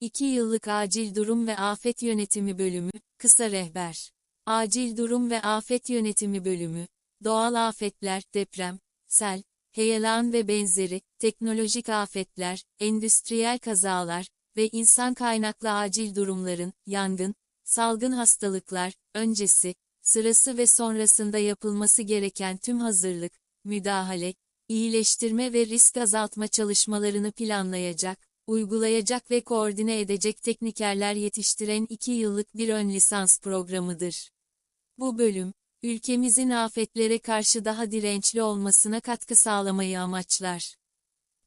2 yıllık Acil Durum ve Afet Yönetimi Bölümü, kısa rehber. Acil Durum ve Afet Yönetimi Bölümü, doğal afetler, deprem, sel, heyelan ve benzeri, teknolojik afetler, endüstriyel kazalar ve insan kaynaklı acil durumların, yangın, salgın hastalıklar, öncesi, sırası ve sonrasında yapılması gereken tüm hazırlık, müdahale, iyileştirme ve risk azaltma çalışmalarını planlayacak, uygulayacak ve koordine edecek teknikerler yetiştiren 2 yıllık bir ön lisans programıdır. Bu bölüm, ülkemizin afetlere karşı daha dirençli olmasına katkı sağlamayı amaçlar.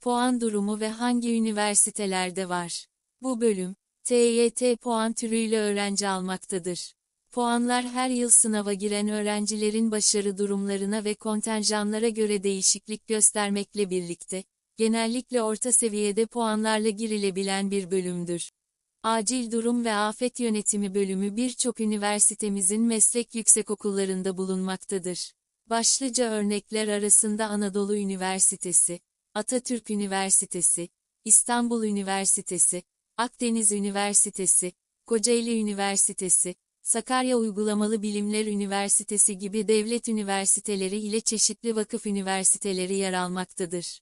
Puan durumu ve hangi üniversitelerde var? Bu bölüm, TYT puan türüyle öğrenci almaktadır. Puanlar her yıl sınava giren öğrencilerin başarı durumlarına ve kontenjanlara göre değişiklik göstermekle birlikte, genellikle orta seviyede puanlarla girilebilen bir bölümdür. Acil Durum ve Afet Yönetimi bölümü birçok üniversitemizin meslek yüksekokullarında bulunmaktadır. Başlıca örnekler arasında Anadolu Üniversitesi, Atatürk Üniversitesi, İstanbul Üniversitesi, Akdeniz Üniversitesi, Kocaeli Üniversitesi, Sakarya Uygulamalı Bilimler Üniversitesi gibi devlet üniversiteleri ile çeşitli vakıf üniversiteleri yer almaktadır.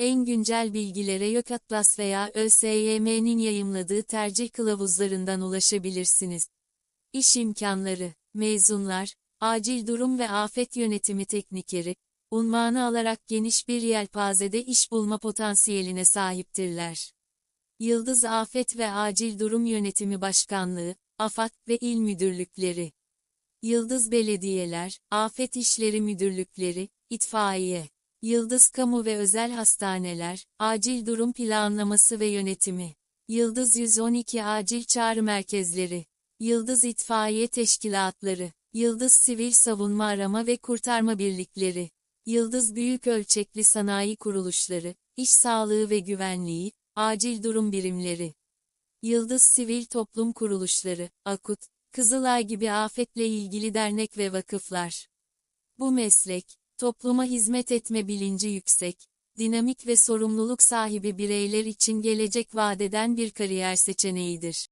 En güncel bilgilere YÖK Atlas veya ÖSYM'nin yayımladığı tercih kılavuzlarından ulaşabilirsiniz. İş imkanları, mezunlar, acil durum ve afet yönetimi teknikeri, unvanı alarak geniş bir yelpazede iş bulma potansiyeline sahiptirler. Yıldız Afet ve Acil Durum Yönetimi Başkanlığı, AFAD ve İl Müdürlükleri. Yıldız Belediyeler, Afet İşleri Müdürlükleri, İtfaiye. Yıldız Kamu ve Özel Hastaneler, Acil Durum Planlaması ve Yönetimi. Yıldız 112 Acil Çağrı Merkezleri. Yıldız İtfaiye Teşkilatları. Yıldız Sivil Savunma Arama ve Kurtarma Birlikleri. Yıldız Büyük Ölçekli Sanayi Kuruluşları, İş Sağlığı ve Güvenliği, Acil Durum Birimleri. Yıldız Sivil Toplum Kuruluşları, AKUT, Kızılay gibi afetle ilgili dernek ve vakıflar. Bu meslek, topluma hizmet etme bilinci yüksek, dinamik ve sorumluluk sahibi bireyler için gelecek vadeden bir kariyer seçeneğidir.